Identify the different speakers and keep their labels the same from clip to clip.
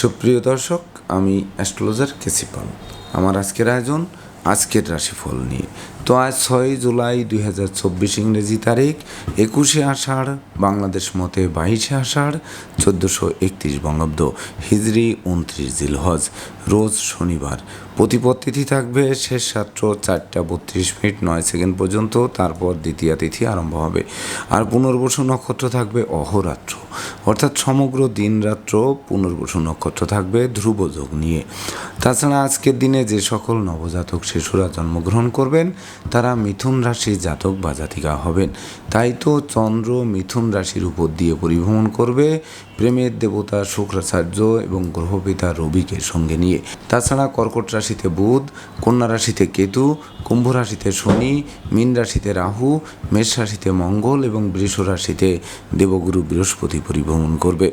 Speaker 1: সুপ্রিয় দর্শক আমি অ্যাস্ট্রোলজার কেসিপাল আমার আজকের আয়োজন আজকের রাশিফল নিয়ে। তো আজ ছয় জুলাই দুই হাজার চব্বিশ ইংরেজি তারিখ, একুশে আষাঢ়, বাংলাদেশ মতে বাইশে আষাঢ়, চোদ্দোশো একত্রিশ বঙ্গাব্দ হিজরি উনত্রিশ জিলহজ, রোজ শনিবার। প্রতিপদ তিথি থাকবে শেষ রাত্র চারটা বত্রিশ মিনিট নয় সেকেন্ড পর্যন্ত, তারপর দ্বিতীয় তিথি আরম্ভ হবে। আর পুনর্বসু নক্ষত্র থাকবে অহরাত্র। অর্থাৎ সমগ্র দিন রাত্র পুনর্বসু নক্ষত্র থাকবে ধ্রুবযোগ নিয়ে। তাছাড়া আজকের দিনে যে সকল নবজাতক শিশুরা জন্মগ্রহণ করবেন তারা মিথুন রাশির জাতক বা জাতিকা হবেন। তাই তো চন্দ্র মিথুন রাশির উপর দিয়ে পরিভ্রমণ করবে। প্রেমের দেবতা শুক্রাচার্য এবং গ্রহপিতা রবিকে সঙ্গে নিয়ে। তাছাড়া কর্কট রাশিতে বুধ, কন্যা রাশিতে কেতু, কুম্ভ রাশিতে শনি, মীন রাশিতে রাহু, মেষ রাশিতে মঙ্গল এবং বৃষ রাশিতে দেবগুরু বৃহস্পতি পরিভ্রমণ করবে।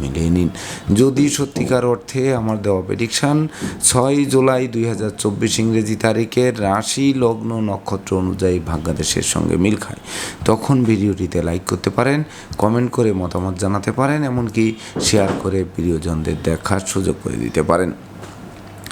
Speaker 1: মিলিয়ে নিন। যদি সত্যিকার অর্থে আমার দেওয়া প্রেডিকশান ছয় জুলাই দুই হাজার চব্বিশ ইংরেজি তারিখের রাশি লগ্ন নক্ষত্র অনুযায়ী ভাগ্যাদেশের সঙ্গে মিল খায়। তখন ভিডিওটিতে লাইক করতে পারেন কমেন্ট করে মতামত জানাতে পারেন, এমনকি শেয়ার করে প্রিয়জনদের দেখার সুযোগ করে দিতে পারেন।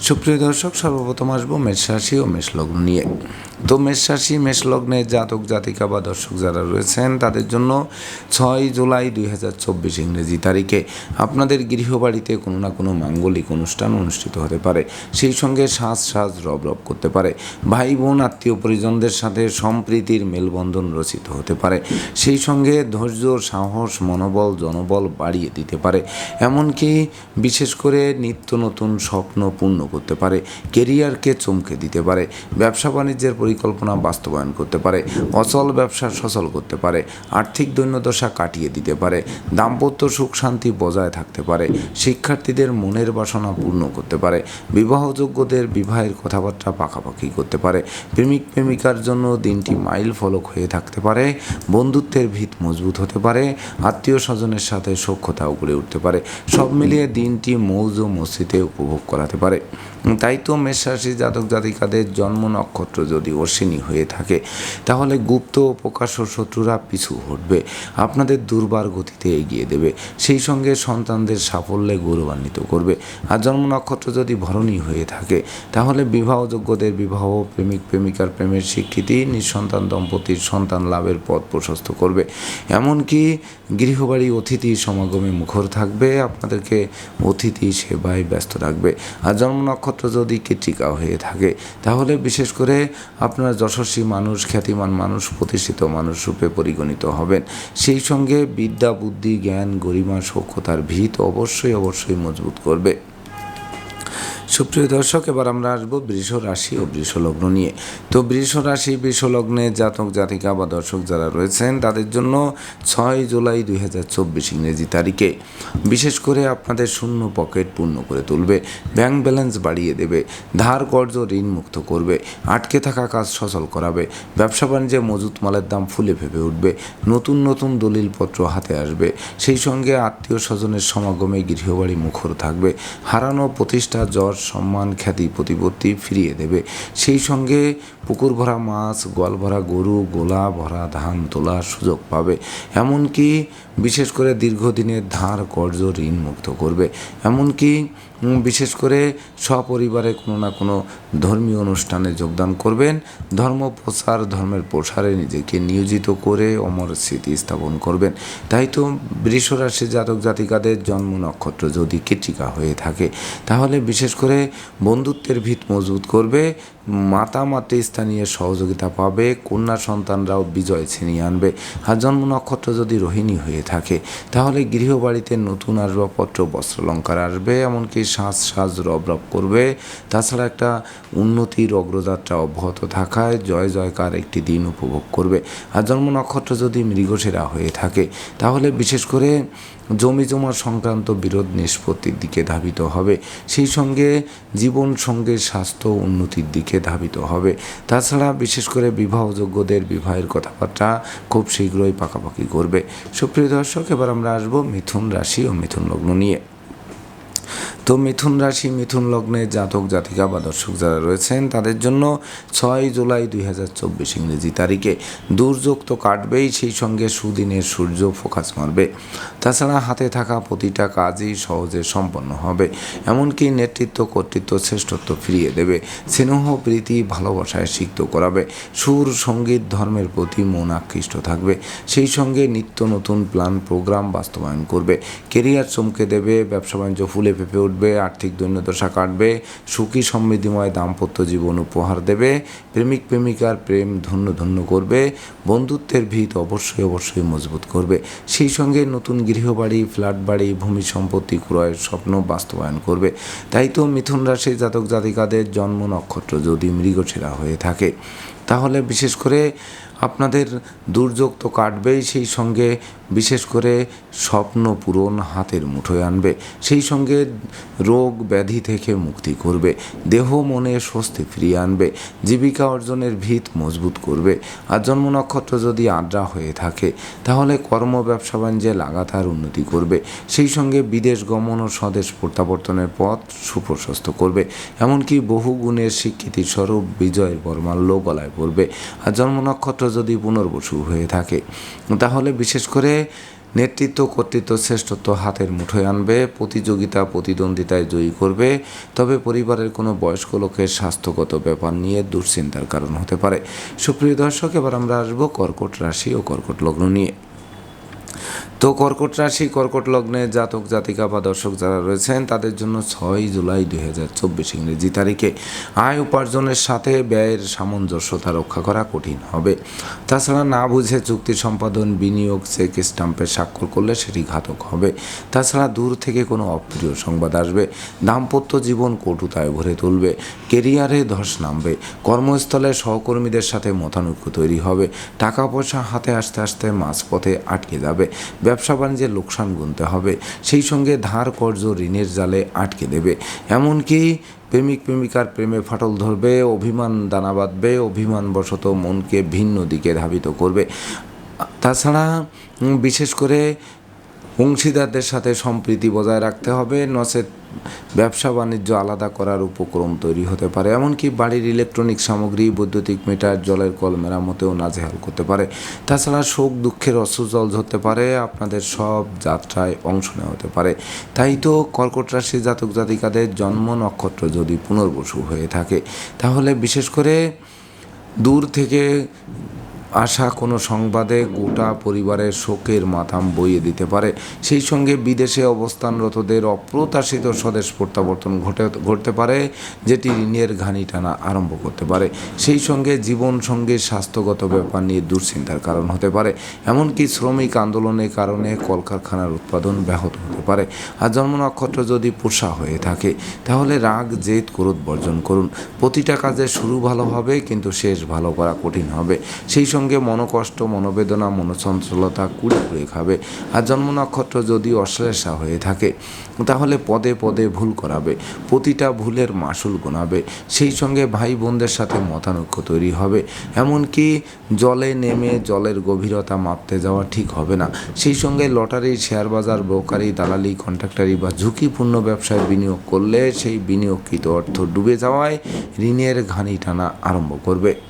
Speaker 1: সুপ্রিয় দর্শক, সর্বপ্রথম আসব মেষ রাশি ও মেষ লগ্ন নিয়ে। তো মেষ রাশি, মেষ লগ্নের জাতক, জাতিকা বা দর্শক যারা রয়েছেন, তাদের জন্য ছয় জুলাই দুই হাজার চব্বিশ ইংরেজি তারিখে আপনাদের গৃহবাড়িতে কোনো না কোনো মাঙ্গলিক অনুষ্ঠান অনুষ্ঠিত হতে পারে। সেই সঙ্গে সাজ সাজ রব রব করতে পারে। ভাই বোন, আত্মীয় পরিজনদের সাথে সম্প্রীতির মেলবন্ধন রচিত হতে পারে। সেই সঙ্গে ধৈর্য, সাহস, মনোবল, জনবল বাড়িয়ে দিতে পারে। এমনকি বিশেষ করে নিত্য নতুন স্বপ্ন পূর্ণ করতে পারে, কেরিয়ারকে চমকে দিতে পারে, ব্যবসা বাণিজ্যের পরিকল্পনা বাস্তবায়ন করতে পারে, অচল ব্যবসা সচল করতে পারে, আর্থিক দৈন্যদশা কাটিয়ে দিতে পারে, দাম্পত্য সুখ শান্তি বজায় থাকতে পারে, শিক্ষার্থীদের মনের বাসনা পূর্ণ করতে পারে, বিবাহযোগ্যদের বিবাহের কথাবার্তা পাকাপাকি করতে পারে, প্রেমিক প্রেমিকার জন্য দিনটি মাইল ফলক হয়ে থাকতে পারে, বন্ধুত্বের ভিত মজবুত হতে পারে, আত্মীয় স্বজনের সাথে সখ্যতাও গড়ে উঠতে পারে, সব মিলিয়ে দিনটি মৌজ মসজিদে উপভোগ করাতে পারে। তাই তো মেষরাশি জাতক জাতিকাদের জন্ম নক্ষত্র যদি অশ্বিনী হয়ে থাকে, তাহলে গুপ্ত প্রকাশ্য শত্রুরা পিছু হটবে, আপনাদের দুর্বার গতিতে এগিয়ে দেবে, সেই সঙ্গে সন্তানদের সাফল্যে গৌরবান্বিত করবে। আর জন্ম নক্ষত্র যদি ভরণী হয়ে থাকে, তাহলে বিবাহযোগ্যদের বিবাহ, প্রেমিক, প্রেমিকার প্রেমের স্বীকৃতি, নিঃসন্তান দম্পতির সন্তান লাভের পথ প্রশস্ত করবে। এমনকি গৃহবাড়ি অতিথি সমাগমে মুখর থাকবে, আপনাদেরকে অতিথি সেবায় ব্যস্ত রাখবে। আর জন্ম নক্ষত্র যদি কৃত্রিকা হয়ে থাকে, তাহলে বিশেষ করে আপনার যশস্বী মানুষ, খ্যাতিমান মানুষ, প্রতিষ্ঠিত মানুষ রূপে পরিগণিত হবেন। সেই সঙ্গে বিদ্যা, বুদ্ধি, জ্ঞান, গরিমা সক্ষতার ভিত অবশ্যই অবশ্যই মজবুত করবে। সুপ্রিয় দর্শক, এবার আমরা আসব বৃষ রাশি ও বৃষ লগ্ন নিয়ে। তো বৃষ রাশি, বৃষ লগ্নে জাতক, জাতিকা বা দর্শক যারা রয়েছেন, তাদের জন্য ছয় জুলাই দুই হাজার চব্বিশ ইংরেজি তারিখে বিশেষ করে আপনাদের শূন্য পকেট পূর্ণ করে তুলবে, ব্যাংক ব্যালেন্স বাড়িয়ে দেবে, ধার কর্জ ঋণ মুক্ত করবে, আটকে থাকা কাজ সচল করাবে, ব্যবসা বাণিজ্যে মজুত মালের দাম ফুলে ফেপে উঠবে, নতুন নতুন দলিলপত্র হাতে আসবে, সেই সঙ্গে আত্মীয় স্বজনের সমাগমে গৃহবাড়ি মুখর থাকবে, হারানো প্রতিষ্ঠা যশ সম্মান খ্যাতি প্রতিপত্তি ফিরিয়ে দেবে। সেই সঙ্গে পুকুর ভরা মাছ, গোয়াল ভরা গরু, গোলা ভরা ধান তোলার সুযোগ পাবে। এমনকি বিশেষ করে দীর্ঘদিনের ধার কর্জ ঋণ মুক্ত করবে। এমনকি বিশেষ করে সপরিবারে কোনো না কোনো ধর্মীয় অনুষ্ঠানে যোগদান করবেন। ধর্ম প্রচার, ধর্মের প্রসারে নিজেকে নিয়োজিত করে অমর স্মৃতি স্থাপন করবেন। তাই তো বৃষরাশি জাতক জাতিকাদের জন্ম নক্ষত্র যদি কৃতিকা হয়ে থাকে, তাহলে বিশেষ করে করে বন্ধুত্বের ভিত মজবুত করবে, মাতামাতি স্থানীয় সহযোগিতা পাবে, কন্যা সন্তানরাও বিজয় ছিনিয়ে আনবে। আর জন্ম নক্ষত্র যদি রোহিণী হয়ে থাকে, তাহলে গৃহবাড়িতে নতুন আসবাবপত্র, বস্ত্রালঙ্কার আসবে, এমনকি সাজ সাজ রব রব করবে। তাছাড়া একটা উন্নতির অগ্রযাত্রা অব্যাহত থাকায় জয় জয়কার একটি দিন উপভোগ করবে। আর জন্ম নক্ষত্র যদি মৃগসেরা হয়ে থাকে, তাহলে বিশেষ করে জমি জমা সংক্রান্ত বিরোধ নিষ্পত্তির দিকে ধাবিত হবে। সেই সঙ্গে জীবন সঙ্গে স্বাস্থ্য উন্নতির দিকে ধাবিত হবে। তাছাড়া বিশেষ করে বিবাহযোগ্যদের বিবাহের কথাবার্তা খুব শীঘ্রই পাকাপাকি করবে। সুপ্রিয় দর্শক, এবার আমরা আসব মিথুন রাশি ও মিথুন লগ্ন নিয়ে। তো মিথুন রাশি, মিথুন লগ্নে জাতক, জাতিকা বা দর্শক যারা রয়েছেন, তাদের জন্য ছয় জুলাই দুই হাজার চব্বিশ ইংরেজি তারিখে দুর্যোগ তো কাটবেই, সেই সঙ্গে সুদিনের সূর্য ফোকাস মারবে। তাছাড়া হাতে থাকা প্রতিটা কাজই সহজে সম্পন্ন হবে, এমনকি নেতৃত্ব, কর্তৃত্ব, শ্রেষ্ঠত্ব ফিরিয়ে দেবে, স্নেহ, প্রীতি, ভালোবাসায় সিক্ত করাবে, সুর, সংগীত, ধর্মের প্রতি মন আকৃষ্ট থাকবে, সেই সঙ্গে নিত্য নতুন প্ল্যান, প্রোগ্রাম বাস্তবায়ন করবে, কেরিয়ার চমকে দেবে, ব্যবসা বাণিজ্য ফুলে ফেপে উঠবে, আর্থিক দৈন্যদশা কাটবে সুখী সমৃদ্ধিময় দাম্পত্য জীবন উপহার দেবে, প্রেমিক প্রেমিকার প্রেম ধন্য ধন্য করবে, বন্ধুত্বের ভিত অবশ্যই অবশ্যই মজবুত করবে। সেই সঙ্গে নতুন গৃহবাড়ি, ফ্ল্যাট বাড়ি, ভূমি সম্পত্তি ক্রয়ের স্বপ্ন বাস্তবায়ন করবে। তাই তো মিথুন রাশির জাতক জাতিকাদের জন্ম নক্ষত্র যদি মৃগছেরা হয়ে থাকে। তাহলে বিশেষ করে আপনাদের দুর্যোগ তো কাটবেই, সেই সঙ্গে বিশেষ করে স্বপ্ন পূরণ হাতের মুঠোয় আনবে। সেই সঙ্গে রোগ ব্যাধি থেকে মুক্তি করবে। দেহ মনে স্বস্তি ফিরিয়ে আনবে। জীবিকা অর্জনের ভিত মজবুত করবে। আর জন্ম নক্ষত্র যদি আড্রা হয়ে থাকে, তাহলে কর্ম, ব্যবসা বাণিজ্যে লাগাতার উন্নতি করবে। সেই সঙ্গে বিদেশ গমন ও স্বদেশ প্রত্যাবর্তনের পথ সুপ্রশস্ত করবে। এমনকি বহু গুণের স্বীকৃতি স্বরূপ বিজয়ের বর্মাল্য গলায় পড়বে। আর জন্ম নক্ষত্র যদি পুনর্বসু হয়ে থাকে, তাহলে বিশেষ করে নেতৃত্ব কর্তৃত্ব শ্রেষ্ঠত্ব হাতের মুঠোয় আনবে, প্রতিযোগিতা, প্রতিদ্বন্দ্বিতায় জয়ী করবে। তবে পরিবারের কোনো বয়স্ক লোকের স্বাস্থ্যগত ব্যাপার নিয়ে দুশ্চিন্তার কারণ হতে পারে। সুপ্রিয় দর্শক, এবার আমরা আসব কর্কট রাশি ও কর্কট লগ্ন নিয়ে। তো কর্কট রাশি, কর্কট লগ্নে জাতক, জাতিকা বা দর্শক যারা রয়েছেন, তাদের জন্য ছয় জুলাই দুই হাজার চব্বিশ ইংরেজি তারিখে আয় উপার্জনের সাথে ব্যয়ের সামঞ্জস্যতা রক্ষা করা কঠিন হবে। তাছাড়া না বুঝে চুক্তি সম্পাদন, বিনিয়োগ, চেক স্টাম্পে স্বাক্ষর করলে সেটি ঘাতক হবে। তাছাড়া দূর থেকে কোনো অপ্রিয় সংবাদ আসবে। দাম্পত্য জীবন কটুতায় ভরে তুলবে। কেরিয়ারে ধস নামবে। কর্মস্থলে সহকর্মীদের সাথে মতানৈক্য তৈরি হবে। টাকা পয়সা হাতে আসতে আসতে মাঝপথে আটকে যাবে। ব্যবসা বাণিজ্যের লোকসান গুনতে হবে, সেই সঙ্গে ধার কর্জ ঋণের জালে আটকে দেবে। এমনকি প্রেমিক প্রেমিকার প্রেমে ফাটল ধরবে, অভিমান দানা বাঁধবে, অভিমানবশত মনকে ভিন্ন দিকে ধাবিত করবে। তাছাড়া বিশেষ করে অংশীদারদের সাথে সম্প্রীতি বজায় রাখতে হবে, নচেত ব্যবসা বাণিজ্য আলাদা করার উপক্রম তৈরি হতে পারে, এমনকি বাড়ির ইলেকট্রনিক সামগ্রী, বৈদ্যুতিক মিটার, জলের কল মেরামতেও নাজেহাল করতে পারে। তাছাড়া শোক দুঃখের অশ্রুজল ধরতে পারে, আপনাদের সব যাত্রায় অংশ নেওয়া হতে পারে। তাই তো কর্কট রাশি জাতক জাতিকাদের জন্ম নক্ষত্র যদি পুনর্বসু হয়ে থাকে, তাহলে বিশেষ করে দূর থেকে আসা কোনো সংবাদে গোটা পরিবারের শোকের মাথাম বইয়ে দিতে পারে। সেই সঙ্গে বিদেশে অবস্থানরতদের অপ্রত্যাশিত স্বদেশ প্রত্যাবর্তন ঘটে, ঘটতে পারে, যেটি ঋণের ঘানি টানা আরম্ভ করতে পারে। সেই সঙ্গে জীবন সঙ্গে স্বাস্থ্যগত ব্যাপার নিয়ে দুশ্চিন্তার কারণ হতে পারে। এমনকি শ্রমিক আন্দোলনের কারণে কলকারখানার উৎপাদন ব্যাহত হতে পারে। আর জন্ম নক্ষত্র যদি পোষা হয়ে থাকে, তাহলে রাগ, জেদ, ক্রোধ বর্জন করুন। প্রতিটা কাজে শুরু ভালো হবে, কিন্তু শেষ ভালো করা কঠিন হবে। সেই সঙ্গে মনোকষ্ট, মনোবেদনা মনোচঞ্চলতা কুড়ে কুড়ে খাবে। আর জন্ম নক্ষত্র যদি অশ্লেষা হয়ে থাকে, তাহলে পদে পদে ভুল করাবে। প্রতিটা ভুলের মাসুল গোনাবে। সেই সঙ্গে ভাই বোনদের সাথে মতানৈক্য তৈরি হবে। এমনকি জলে নেমে জলের গভীরতা মাপতে যাওয়া ঠিক হবে না। সেই সঙ্গে লটারি শেয়ার বাজার, ব্রোকারি, দালালি, কন্ট্রাক্টারি বা ঝুঁকিপূর্ণ ব্যবসায় বিনিয়োগ করলে সেই বিনিয়োগকৃত অর্থ ডুবে যাওয়ায় ঋণের ঘানি টানা আরম্ভ করবে।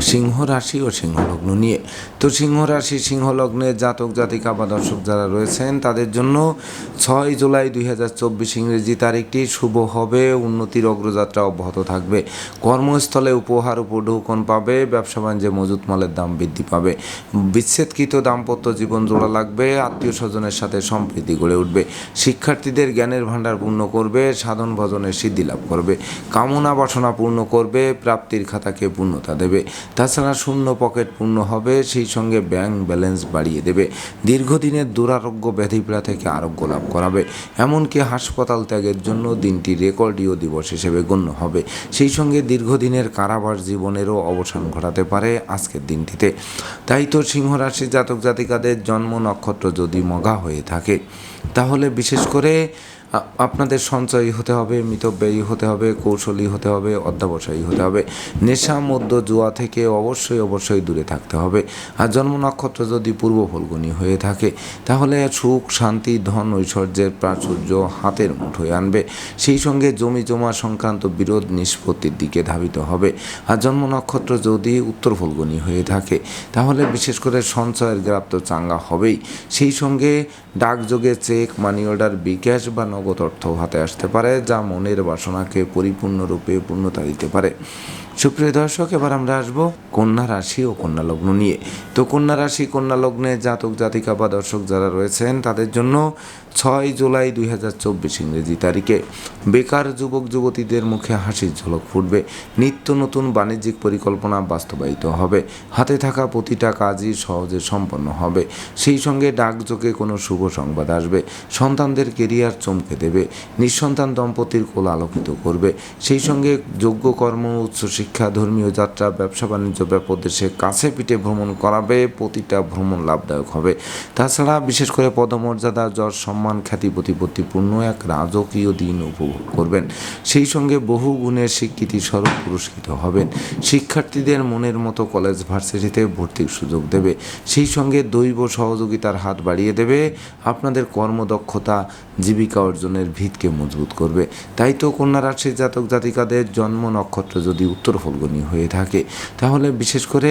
Speaker 1: সিংহ রাশি ও সিংহ লগ্ন নিয়ে। তো সিংহ রাশি সিংহ লগ্নের জাতক, জাতিকা বা দর্শক যারা রয়েছেন, তাদের জন্য ছয় জুলাই দুই হাজার চব্বিশ ইংরেজি তারিখটি শুভ হবে। উন্নতির অগ্রযাত্রা অব্যাহত থাকবে। কর্মস্থলে উপহার উপঢৌকন পাবে। ব্যবসা বাণিজ্যে মজুত মালের দাম বৃদ্ধি পাবে। বিচ্ছেদকৃত দাম্পত্য জীবন জোড়া লাগবে। আত্মীয় স্বজনের সাথে সম্প্রীতি গড়ে উঠবে। শিক্ষার্থীদের জ্ঞানের ভাণ্ডার পূর্ণ করবে। সাধন ভজনের সিদ্ধি লাভ করবে। কামনা বাসনা পূর্ণ করবে। প্রাপ্তির খাতাকে পূর্ণতা দেবে। তাছাড়া শূন্য পকেট পূর্ণ হবে, সেই সঙ্গে ব্যাংক ব্যালেন্স বাড়িয়ে দেবে। দীর্ঘদিনের দুরারোগ্য ব্যাধিপীড়া থেকে আরোগ্য লাভ করাবে। এমনকি হাসপাতাল ত্যাগের জন্য দিনটি রেকর্ডীয় দিবস হিসেবে গণ্য হবে। সেই সঙ্গে দীর্ঘদিনের কারাবাস জীবনেরও অবসান ঘটাতে পারে আজকের দিনটিতে। তাই তো সিংহ রাশির জাতক জাতিকাদের জন্ম নক্ষত্র যদি মগা হয়ে থাকে, তাহলে বিশেষ করে আপনাদের সঞ্চয়ী হতে হবে, মিতব্যয়ী হতে হবে, কৌশলী হতে হবে, অধ্যাবসায়ী হতে হবে। নেশা মধ্য জুয়া থেকে অবশ্যই অবশ্যই দূরে থাকতে হবে। আর জন্ম নক্ষত্র যদি পূর্ব ফলগুনি হয়ে থাকে, তাহলে সুখ, শান্তি, ধন, ঐশ্বর্যের প্রাচুর্য হাতের মুঠোয় আনবে। সেই সঙ্গে জমি জমা সংক্রান্ত বিরোধ নিষ্পত্তির দিকে ধাবিত হবে। আর জন্ম নক্ষত্র যদি উত্তর ফলগুনি হয়ে থাকে, তাহলে বিশেষ করে সঞ্চয়ের গ্রাপ্ত চাঙ্গা হবেই। সেই সঙ্গে ডাকযোগে চেক মানি অর্ডার বিকাশ বা অর্থ হাতে আসতে পারে, যা মনের বাসনাকে পরিপূর্ণরূপে পূর্ণতা দিতে পারে। সুপ্রিয় দর্শক, এবার আমরা আসব কন্যা রাশি ও কন্যা লগ্ন নিয়ে। তো কন্যা রাশি, কন্যা লগ্নে জাতক, জাতিকা বা দর্শক যারা রয়েছেন, তাদের জন্য ছয় জুলাই দুই হাজার চব্বিশ ইংরেজি তারিখে বেকার যুবক, যুবতীদের মুখে হাসির ঝলক ফুটবে। নিত্য নতুন বাণিজ্যিক পরিকল্পনা বাস্তবায়িত হবে। হাতে থাকা প্রতিটা কাজই সহজে সম্পন্ন হবে। সেই সঙ্গে ডাকযোগে কোনো শুভ সংবাদ আসবে। সন্তানদের কেরিয়ার চমকে দেবে। নিঃসন্তান দম্পতির কোল আলোকিত করবে। সেই সঙ্গে যোগ্য কর্ম উচ্চশিক্ষা ধর্মীয় যাত্রা, ব্যবসা বাণিজ্য ব্যাপক দেশে কাছে পিঠে ভ্রমণ করাবে, প্রতিটা ভ্রমণ লাভদায়ক হবে। তাছাড়া বিশেষ করে পদমর্যাদা, যশ, সম্মান, খ্যাতি, প্রতিপত্তিপূর্ণ এক রাজকীয় দিন উপভোগ করবেন। সেই সঙ্গে বহু গুণের স্বীকৃতি স্বরূপ পুরস্কৃত হবেন। শিক্ষার্থীদের মনের মতো কলেজ ভার্সিটিতে ভর্তির সুযোগ দেবে। সেই সঙ্গে দৈব সহযোগিতার হাত বাড়িয়ে দেবে। আপনাদের কর্মদক্ষতা, জীবিকা অর্জনের ভিতকে মজবুত করবে। তাই তো কন্যা রাশির জাতক জাতিকাদের জন্ম নক্ষত্র যদি উত্তর ফলগনি হয়ে থাকে, তাহলে বিশেষ করে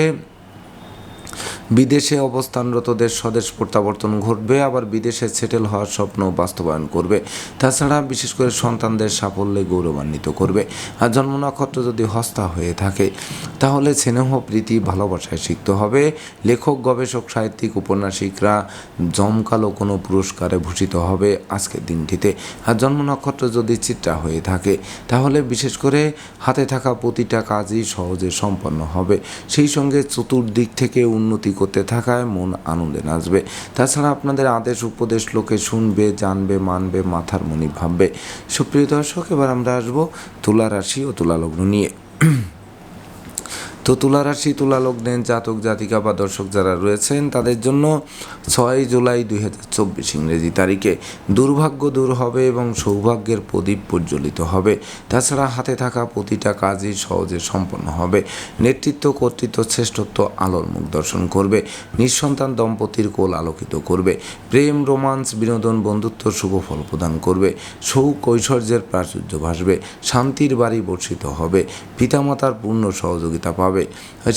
Speaker 1: বিদেশে অবস্থানরতদের স্বদেশ প্রত্যাবর্তন ঘটবে, আবার বিদেশে সেটেল হওয়ার স্বপ্ন বাস্তবায়ন করবে। তাছাড়া বিশেষ করে সন্তানদের সাফল্যে গৌরবান্বিত করবে। আর জন্ম নক্ষত্র যদি হস্তা হয়ে থাকে, তাহলে স্নেহ, প্রীতি, ভালোবাসায় শিখতে হবে। লেখক, গবেষক, সাহিত্যিক, উপন্যাসিকরা জমকালো কোনো পুরস্কারে ভূষিত হবে আজকের দিনটিতে। আর জন্ম নক্ষত্র যদি চিত্রা হয়ে থাকে, তাহলে বিশেষ করে হাতে থাকা প্রতিটা কাজই সহজে সম্পন্ন হবে। সেই সঙ্গে চতুর্দিক থেকে উন্নতি করতে থাকায় মন আনন্দে নাচবে। তাছাড়া আপনাদের আদেশ, উপদেশ লোকে শুনবে, জানবে, মানবে, মাথার মনি ভাববে। সুপ্রিয় দর্শক, এবার আমরা আসব তুলা রাশি ও তুলা লগ্ন নিয়ে। তো তুলা রাশি তুলা লগ্নের জাতক, জাতিকা বা দর্শক যারা রয়েছেন, তাদের জন্য ছয় জুলাই দুই হাজার চব্বিশ ইংরেজি তারিখে দুর্ভাগ্য দূর হবে এবং সৌভাগ্যের প্রদীপ প্রজ্বলিত হবে। তাছাড়া হাতে থাকা প্রতিটা কাজই সহজে সম্পন্ন হবে। নেতৃত্ব, কর্তৃত্ব, শ্রেষ্ঠত্ব, আলোর মুখ দর্শন করবে। নিঃসন্তান দম্পতির কোল আলোকিত করবে। প্রেম, রোমান্স, বিনোদন, বন্ধুত্ব, শুভ ফল প্রদান করবে। শৌক, ঐশ্বর্যের প্রাচুর্য ভাসবে। শান্তির বাড়ি বর্ষিত হবে। পিতামাতার পূর্ণ সহযোগিতা পাবে।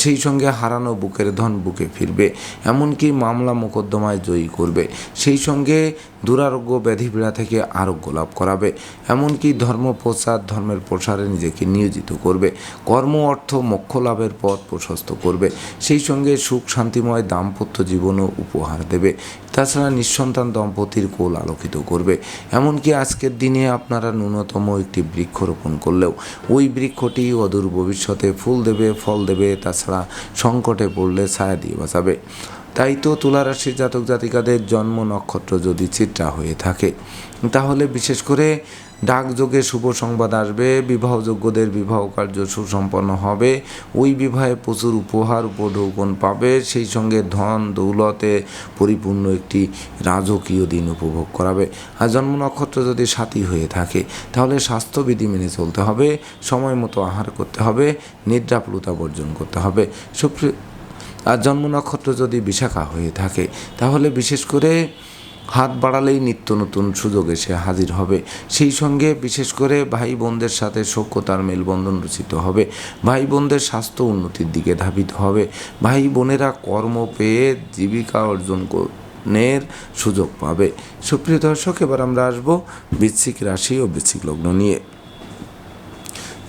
Speaker 1: সেই সঙ্গে হারানো বুকের ধন বুকে ফিরবে, এমনকি মামলা মোকদ্দমায় জয়ী করবে। সেই সঙ্গে দুরারোগ্য ব্যাধিপীড়া থেকে আরোগ্য লাভ করাবে, এমনকি ধর্ম প্রচার ধর্মের প্রসারে নিজেকে নিয়োজিত করবে। কর্ম, অর্থ, মোক্ষ লাভের পথ প্রশস্ত করবে। সেই সঙ্গে সুখ, শান্তিময় দাম্পত্য জীবনও উপহার দেবে। তাছাড়া নিঃসন্তান দম্পতির কোল আলোকিত করবে। এমনকি আজকের দিনে আপনারা ন্যূনতম একটি বৃক্ষ রোপণ করলেও ওই বৃক্ষটি অদূর ভবিষ্যতে ফুল দেবে, ফল দেবে, তাছাড়া সংকটে পড়লে ছায়া দিয়ে বাঁচাবে। তাই তো তুলারাশির জাতক জাতিকাদের জন্ম নক্ষত্র যদি চিত্রা হয়ে থাকে, তাহলে বিশেষ করে ডাকযোগে শুভ সংবাদ আসবে, বিবাহযোগ্যদের বিবাহ কার্য সুসম্পন্ন হবে, ওই বিবাহে প্রচুর উপহার, উপঢৌকন পাবে, সেই সঙ্গে ধন দৌলতে পরিপূর্ণ একটি রাজকীয় দিন উপভোগ করাবে। আর জন্ম নক্ষত্র যদি সাথী হয়ে থাকে, তাহলে স্বাস্থ্যবিধি মেনে চলতে হবে, সময় মতো আহার করতে হবে নিদ্রাপ্লুতা বর্জন করতে হবে। সুপ্রিয়, আর জন্ম নক্ষত্র যদি বিশাখা হয়ে থাকে, তাহলে বিশেষ করে হাত বাড়ালেই নিত্য নতুন সুযোগ এসে হাজির হবে। সেই সঙ্গে বিশেষ করে ভাই বোনদের সাথে সখ্যতার মেলবন্ধন রচিত হবে। ভাই বোনদের স্বাস্থ্য উন্নতির দিকে ধাবিত হবে। ভাই বোনেরা কর্ম পেয়ে জীবিকা অর্জন নের সুযোগ পাবে। সুপ্রিয় দর্শক, এবার আমরা আসব বৃশ্চিক রাশি ও বৃশ্চিক লগ্ন নিয়ে।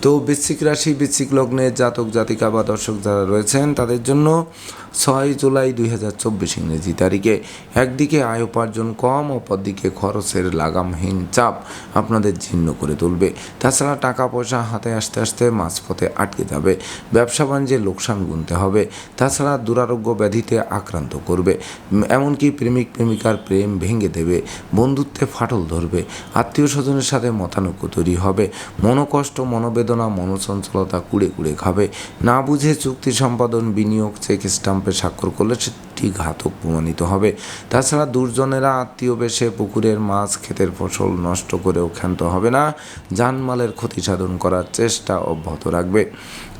Speaker 1: তো বৃশ্চিক রাশি, বৃশ্চিক লগ্নে জাতক জাতিকা বা দর্শক যারা রয়েছেন, তাদের জন্য ছয় জুলাই দুই হাজার চব্বিশ ইংরেজি তারিখে। একদিকে আয় উপার্জন কম, অপরদিকে খরচের লাগামহীন চাপ আপনাদের জীর্ণ করে তুলবে। তাছাড়া টাকা পয়সা হাতে আসতে আসতে মাঝপথে আটকে যাবে। ব্যবসা বাণিজ্যে লোকসান গুনতে হবে। তাছাড়া দুরারোগ্য ব্যাধিতে আক্রান্ত করবে। এমনকি প্রেমিক প্রেমিকার প্রেম ভেঙে দেবে। বন্ধুত্বে ফাটল ধরবে। আত্মীয় স্বজনের সাথে মতানৈক্য তৈরি হবে। মনোকষ্ট, মনোবেদনা, মনোচঞ্চলতা কুড়ে কুড়ে খাবে। না বুঝে চুক্তি সম্পাদন, বিনিয়োগ, চেক স্টাম্পে স্বাক্ষর করলে সেটি ঘাতক প্রমাণিত হবে। তাছাড়া দুর্জনেরা আত্মীয় বেশে পুকুরের মাছ, ক্ষেতের ফসল নষ্ট করেও ক্ষান্ত হবে না। জানমালের ক্ষতি সাধন করার চেষ্টা অব্যাহত রাখবে।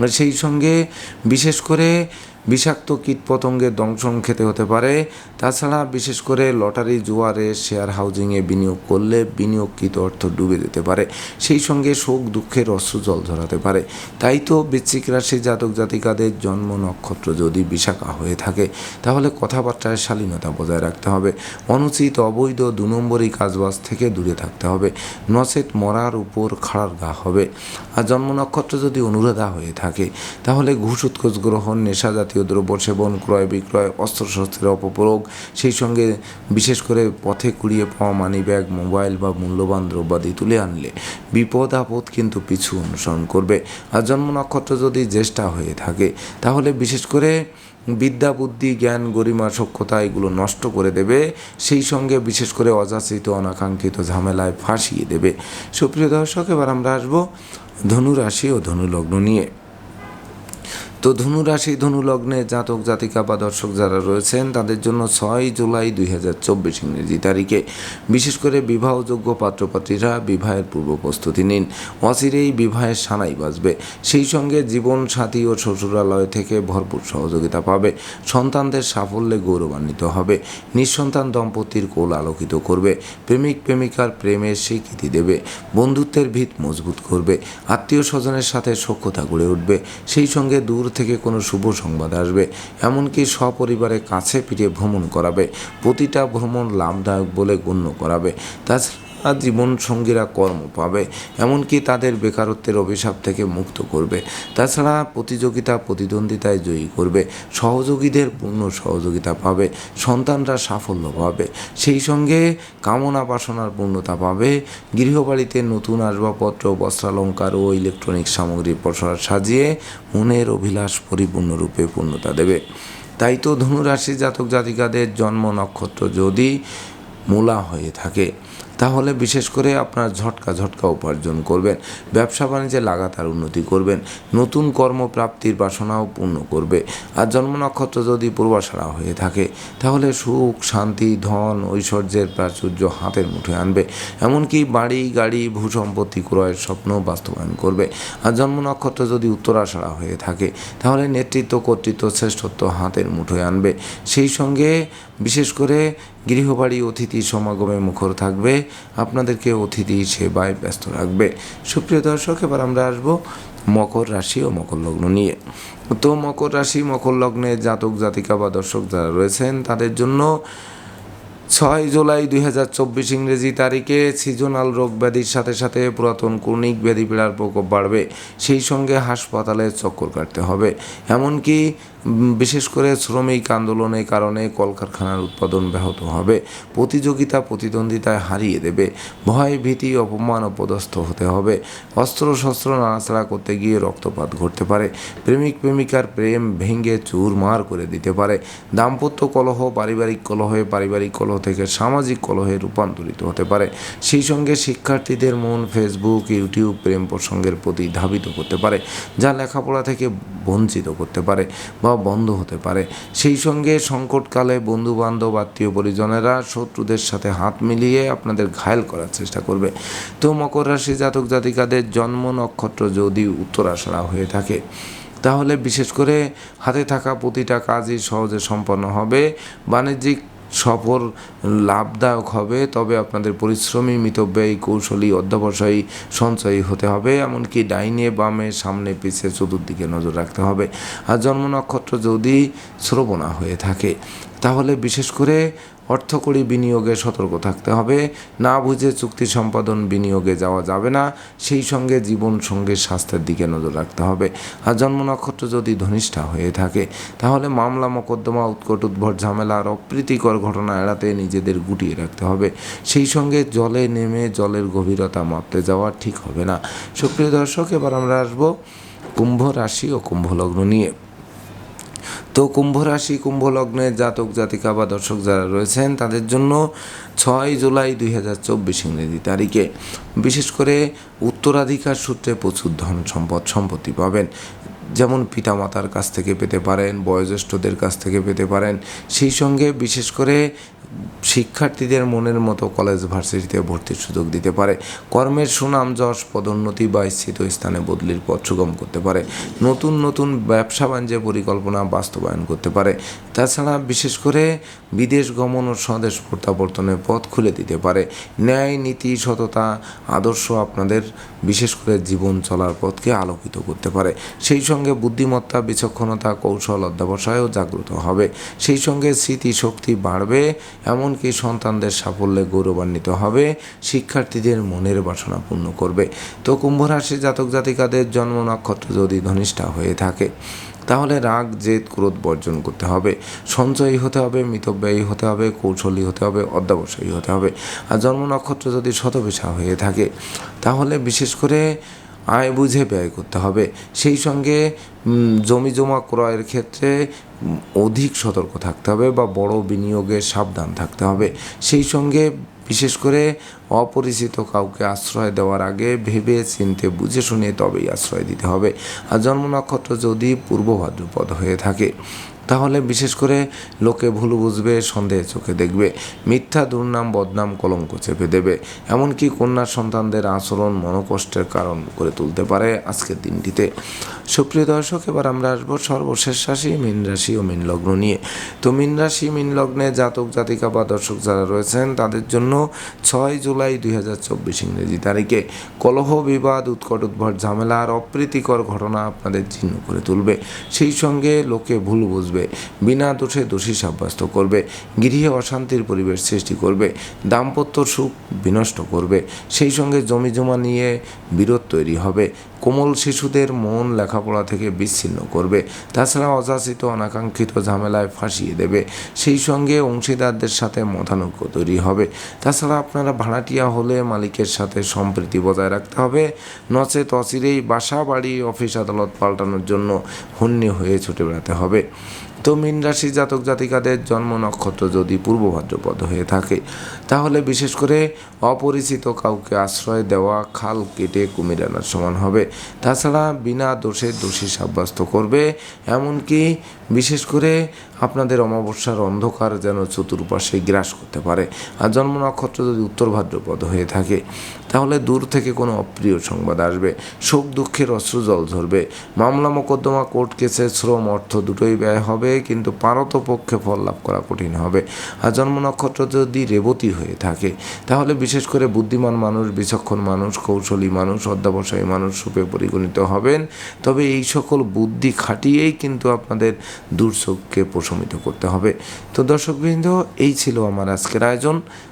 Speaker 1: সেই সঙ্গে বিশেষ করে বিষাক্ত কীটপতঙ্গের দংশন খেতে হতে পারে। তাছাড়া বিশেষ করে লটারি, জুয়ারে, শেয়ার হাউজিংয়ে বিনিয়োগ করলে বিনিয়োগকৃত অর্থ ডুবে যেতে পারে। সেই সঙ্গে শোক, দুঃখের অশ্রু জল ঝরাতে পারে। তাই তো বৃশ্চিক রাশি জাতক জাতিকাদের জন্ম নক্ষত্র যদি বিশাখা হয়ে থাকে, তাহলে কথাবার্তায় শালীনতা বজায় রাখতে হবে। অনুচিত, অবৈধ দু নম্বরই কাজবাজ থেকে দূরে থাকতে হবে। নচেত মরার উপর খাড়ার গা হবে। আর জন্ম নক্ষত্র যদি অনুরাধা হয়ে থাকে, তাহলে ঘুষ, উৎকোচ, গ্রহণ, নেশা জাতীয় দ্রব্য সেবন, ক্রয় বিক্রয়, অস্ত্রশস্ত্রের অপপ্রয়োগ, সেই সঙ্গে বিশেষ করে পথে কুড়িয়ে পাওয়া মানি ব্যাগ মোবাইল বা মূল্যবান দ্রব্যাদি তুলে আনলে বিপদ আপদ কিন্তু পিছু অনুসরণ করবে। আর জন্ম নক্ষত্র যদি জ্যেষ্ঠা হয়ে থাকে, তাহলে বিশেষ করে বিদ্যা, বুদ্ধি, জ্ঞান, গরিমা সক্ষতা এগুলো নষ্ট করে দেবে। সেই সঙ্গে বিশেষ করে অযাচিত, অনাকাঙ্ক্ষিত ঝামেলায় ফাঁসিয়ে দেবে। সুপ্রিয় দর্শক, এবার আমরা আসব ধনুরাশি ও ধনুলগ্ন নিয়ে। তো ধনু রাশি, ধনু লগ্নে জাতক, জাতিকা বা দর্শক যারা রয়েছেন, তাদের জন্য ছয় জুলাই দুই হাজার চব্বিশ ইংরেজি তারিখে। বিশেষ করে বিবাহযোগ্য পাত্রপাত্রীরা বিবাহের পূর্ব প্রস্তুতি নিন। অচিরেই বিবাহের সানাই বাজবে। সেই সঙ্গে জীবন সাথী ও শ্বশুরালয় থেকে ভরপুর সহযোগিতা পাবে। সন্তানদের সাফল্যে গৌরবান্বিত হবে। নিঃসন্তান দম্পতির কোল আলোকিত করবে। প্রেমিক, প্রেমিকার প্রেমের স্বীকৃতি দেবে। বন্ধুত্বের ভিত মজবুত করবে। আত্মীয় স্বজনের সাথে সখ্যতা গড়ে উঠবে। সেই সঙ্গে দূর থেকে কোনো শুভ সংবাদ আসবে, এমনকি সপরিবারে কাছে ফিরে ভ্রমণ করাবে, প্রতিটা ভ্রমণ লাভদায়ক বলে গণ্য করাবে। তাছাড়া জীবন সঙ্গীরা কর্ম পাবে, এমনকি তাদের বেকারত্বের অভিশাপ থেকে মুক্ত করবে। তাছাড়া প্রতিযোগিতা প্রতিদ্বন্দ্বিতায় জয়ী করবে, সহযোগীদের পূর্ণ সহযোগিতা পাবে, সন্তানরা সাফল্য পাবে। সেই সঙ্গে কামনা বাসনার পূর্ণতা পাবে, গৃহবাড়িতে নতুন আসবাবপত্র, বস্ত্রালঙ্কার ও ইলেকট্রনিক সামগ্রী প্রসার সাজিয়ে মনের অভিলাষ পরিপূর্ণরূপে পূর্ণতা দেবে। তাই তো ধনুরাশি জাতক জাতিকাদের জন্ম নক্ষত্র যদি মূলা হয়ে থাকে। তাহলে বিশেষ করে আপনার ঝটকা ঝটকা উপার্জন করবেন। ব্যবসা বাণিজ্যে লাগাতার উন্নতি করবেন। নতুন কর্মপ্রাপ্তির বাসনাও পূর্ণ করবে। আর জন্ম নক্ষত্র যদি পূর্বাশারা হয়ে থাকে, তাহলে সুখ, শান্তি, ধন, ঐশ্বর্যের প্রাচুর্য হাতের মুঠে আনবে। এমনকি বাড়ি, গাড়ি, ভূসম্পত্তি ক্রয়ের স্বপ্ন বাস্তবায়ন করবে। আর জন্ম নক্ষত্র যদি উত্তরাশারা হয়ে থাকে, তাহলে নেতৃত্ব, কর্তৃত্ব, শ্রেষ্ঠত্ব হাতের মুঠোয় আনবে। সেই সঙ্গে বিশেষ করে গৃহবাড়ি, অতিথি সমাগমে মুখর থাকবে, আপনাদেরকে অতিথি সেবায় ব্যস্ত রাখবে। সুপ্রিয় দর্শক, এবার আমরা আসব মকর রাশি ও মকর লগ্ন নিয়ে। তো মকর রাশি, মকর লগ্নে জাতক, জাতিকা বা দর্শক যারা রয়েছেন, তাদের জন্য ছয় জুলাই দুই হাজার চব্বিশ ইংরেজি তারিখে সিজনাল রোগ ব্যাধির সাথে সাথে পুরাতন ক্রনিক ব্যাধি পীড়ার প্রকোপ বাড়বে। সেই সঙ্গে হাসপাতালে চক্কর কাটতে হবে। এমনকি বিশেষ করে শ্রমিক আন্দোলনের কারণে কলকারখানার উৎপাদন ব্যাহত হবে। প্রতিযোগিতা প্রতিদ্বন্দ্বিতায় হারিয়ে দেবে। ভয়, ভীতি, অপমান অপদস্থ হতে হবে। অস্ত্র শস্ত্র নাড়াচাড়া করতে গিয়ে রক্তপাত ঘটতে পারে। প্রেমিক, প্রেমিকার প্রেম ভেঙে চুরমার করে দিতে পারে। দাম্পত্য কলহ পারিবারিক কলহে পারিবারিক কলহ থেকে সামাজিক কলহে রূপান্তরিত হতে পারে। সেই সঙ্গে শিক্ষার্থীদের মন ফেসবুক, ইউটিউব প্রেম প্রসঙ্গের প্রতি ধাবিত করতে পারে, যা লেখাপড়া থেকে বঞ্চিত করতে পারে। বা বন্ধ হতে পারে। সেই সঙ্গে সংকটকালে বন্ধু বান্ধব আত্মীয় পরিজনেরা শত্রুদের সাথে হাত মিলিয়ে আপনাদের ঘায়ল করার চেষ্টা করবে। তো মকর রাশি জাতক জাতিকাদের জন্ম নক্ষত্র যদি উত্তর উত্তরাশারা হয়ে থাকে, তাহলে বিশেষ করে হাতে থাকা প্রতিটা কাজই সহজে সম্পন্ন হবে। বাণিজ্যিক সফল, লাভদায়ক হবে, তবে আপনাদের পরিশ্রমী, মিতব্যয়ী, কৌশলী, অধ্যবসায়ী, সঞ্চয়ী হতে হবে, এমনকি ডাইনে বামে সামনে পিছিয়ে চতুর্দিকে নজর রাখতে হবে। আর জন্ম নক্ষত্র যদি শ্রবণা হয়ে থাকে, তাহলে বিশেষ করে অর্থকরী বিনিয়োগে সতর্ক থাকতে হবে। না বুঝে চুক্তি সম্পাদন বিনিয়োগে যাওয়া যাবে না, সেই সঙ্গে জীবন সঙ্গে স্বাস্থ্যের দিকে নজর রাখতে হবে। আর জন্ম নক্ষত্র যদি ধনিষ্ঠা হয়ে থাকে, তাহলে মামলা, মোকদ্দমা, উৎকট উদ্ভট ঝামেলা আর অপ্রীতিকর ঘটনা এড়াতে নিজেদের গুটিয়ে রাখতে হবে। সেই সঙ্গে জলে নেমে জলের গভীরতা মাপতে যাওয়া ঠিক হবে না। সুপ্রিয় দর্শক, এবার আমরা আসব কুম্ভ রাশি ও কুম্ভ লগ্ন নিয়ে। তো কুম্ভ রাশি, কুম্ভ লগ্নে জাতক, জাতিকা বা দর্শক যারা রয়েছেন, তাদের জন্য ছয় জুলাই দুই হাজার চব্বিশ ইংরেজি তারিখে। বিশেষ করে উত্তরাধিকার সূত্রে প্রচুর ধন সম্পদ, সম্পত্তি পাবেন। যেমন পিতামাতার কাছ থেকে পেতে পারেন, বয়োজ্যেষ্ঠদের কাছ থেকে পেতে পারেন। সেই সঙ্গে বিশেষ করে শিক্ষার্থীদের মনের মতো কলেজ ভার্সিটিতে ভর্তির সুযোগ দিতে পারে। কর্মের সুনাম, যশ, পদোন্নতি বা স্থিত স্থানে বদলির পথ সুগম করতে পারে। নতুন নতুন ব্যবসা বাণিজ্যের পরিকল্পনা বাস্তবায়ন করতে পারে। তাছাড়া বিশেষ করে বিদেশ গমন ও স্বদেশ প্রত্যাবর্তনের পথ খুলে দিতে পারে। ন্যায়, নীতি, সততা, আদর্শ আপনাদের বিশেষ করে জীবন চলার পথকে আলোকিত করতে পারে। সেই সঙ্গে বুদ্ধিমত্তা, বিচক্ষণতা, কৌশল অধ্যবসায়ও জাগ্রত হবে। সেই সঙ্গে স্মৃতিশক্তি বাড়বে, এমনকি সন্তানদের সাফল্যে গৌরবান্বিত হবে, শিক্ষার্থীদের মনের বাসনা পূর্ণ করবে। তো কুম্ভ রাশি জাতক জাতিকাদের জন্ম নক্ষত্র যদি ধনিষ্ঠা হয়ে থাকে, তাহলে রাগ, জেদ, ক্রোধ বর্জন করতে হবে। সঞ্চয়ী হতে হবে, মিতব্যয়ী হতে হবে, কৌশলী হতে হবে, অধ্যাবসায়ী হতে হবে। আর জন্ম নক্ষত্র যদি শতবিশা হয়ে থাকে, তাহলে বিশেষ করে আয় বুঝে ব্যয় করতে হবে। সেই সঙ্গে জমি জমা ক্রয়ের ক্ষেত্রে অধিক সতর্ক থাকতে হবে বা বড় বিনিয়োগে সাবধান থাকতে হবে। সেই সঙ্গে, বিশেষ করে অপরিচিত কাউকে আশ্রয় দেওয়ার আগে ভেবে, চিনতে, বুঝে, শুনে তবেই আশ্রয় দিতে হবে। আর জন্ম নক্ষত্র যদি পূর্ব ভাদ্রপদ হয়ে থাকে তাহলে বিশেষ করে লোকে ভুল বুঝবে, সন্দেহে চোখে দেখবে, মিথ্যা, দুর্নাম, বদনাম, কলঙ্ক চেপে দেবে, এমনকি কন্যা সন্তানদের আচরণ মনোকষ্টের কারণ করে তুলতে পারে আজকের দিনটিতে। সুপ্রিয় দর্শক, এবার আমরা আসব সর্বশেষ রাশি, মীন রাশি ও মীন লগ্ন নিয়ে। তো মীন রাশি, মীন লগ্নে জাতক, জাতিকা বা দর্শক যারা রয়েছেন, তাদের জন্য ছয় জুলাই দুই হাজার চব্বিশ ইংরেজি তারিখে কলহ, বিবাদ, উৎকট, উদ্ভট, ঝামেলা আর অপ্রীতিকর ঘটনা আপনাদের চিহ্ন করে তুলবে। সেই সঙ্গে লোকে ভুল বুঝবে, বিনা দোষে দোষী সাব্যস্ত করবে, গৃহে অশান্তির পরিবেশ সৃষ্টি করবে, দাম্পত্য সুখ বিনষ্ট করবে, সেই সঙ্গে জমি জমা নিয়ে বিরোধ তৈরি হবে কোমল শিশুদের মন লেখাপড়া থেকে বিচ্ছিন্ন করবে। তাছাড়া অযাচিত অনাকাঙ্ক্ষিত ঝামেলায় ফাঁসিয়ে দেবে। সেই সঙ্গে অংশীদারদের সাথে মতানৈক্য তৈরি হবে। তাছাড়া আপনারা ভাড়াটিয়া হলে মালিকের সাথে সম্প্রীতি বজায় রাখতে হবে। নচেত অচিরেই বাসা, বাড়ি, অফিস, আদালত পাল্টানোর জন্য হন্যে হয়ে ছুটে বেড়াতে হবে। তো রাশি জাতক জাতিকাদের জন্ম নক্ষত্র যদি পূর্ব ভাদ্রপদ হয়ে থাকে, তাহলে বিশেষ করে অপরিচিত কাউকে আশ্রয় দেওয়া, খাল কেটে কুমির আনার সমান হবে। তাছাড়া বিনা দোষে দোষী সাব্যস্ত করবে, এমনকি বিশেষ করে আপনাদের অমাবস্যার অন্ধকার যেন চতুর্পাশে গ্রাস করতে পারে। আর জন্ম নক্ষত্র যদি উত্তর ভাদ্রপদ হয়ে থাকে, তাহলে দূর থেকে কোনো অপ্রিয় সংবাদ আসবে। শোক দুঃখের অশ্রু জল ঝরবে। মামলা মোকদ্দমা কোর্ট কেসে শ্রম অর্থ দুটোই ব্যয় হবে, কিন্তু পারত পক্ষে ফল লাভ করা কঠিন হবে। আর জন্ম নক্ষত্র যদি রেবতী হয়ে থাকে, তাহলে বিশেষ করে বুদ্ধিমান মানুষ, বিচক্ষণ মানুষ, কৌশলী মানুষ, অধ্যাবসায়ী মানুষ রূপে পরিগণিত হবেন। তবে এই সকল বুদ্ধি খাটিয়েই কিন্তু আপনাদের দুর্যোগকে প্রশমিত করতে হবে। তো দর্শকবৃন্দ এই ছিল আমার আজকের আয়োজন।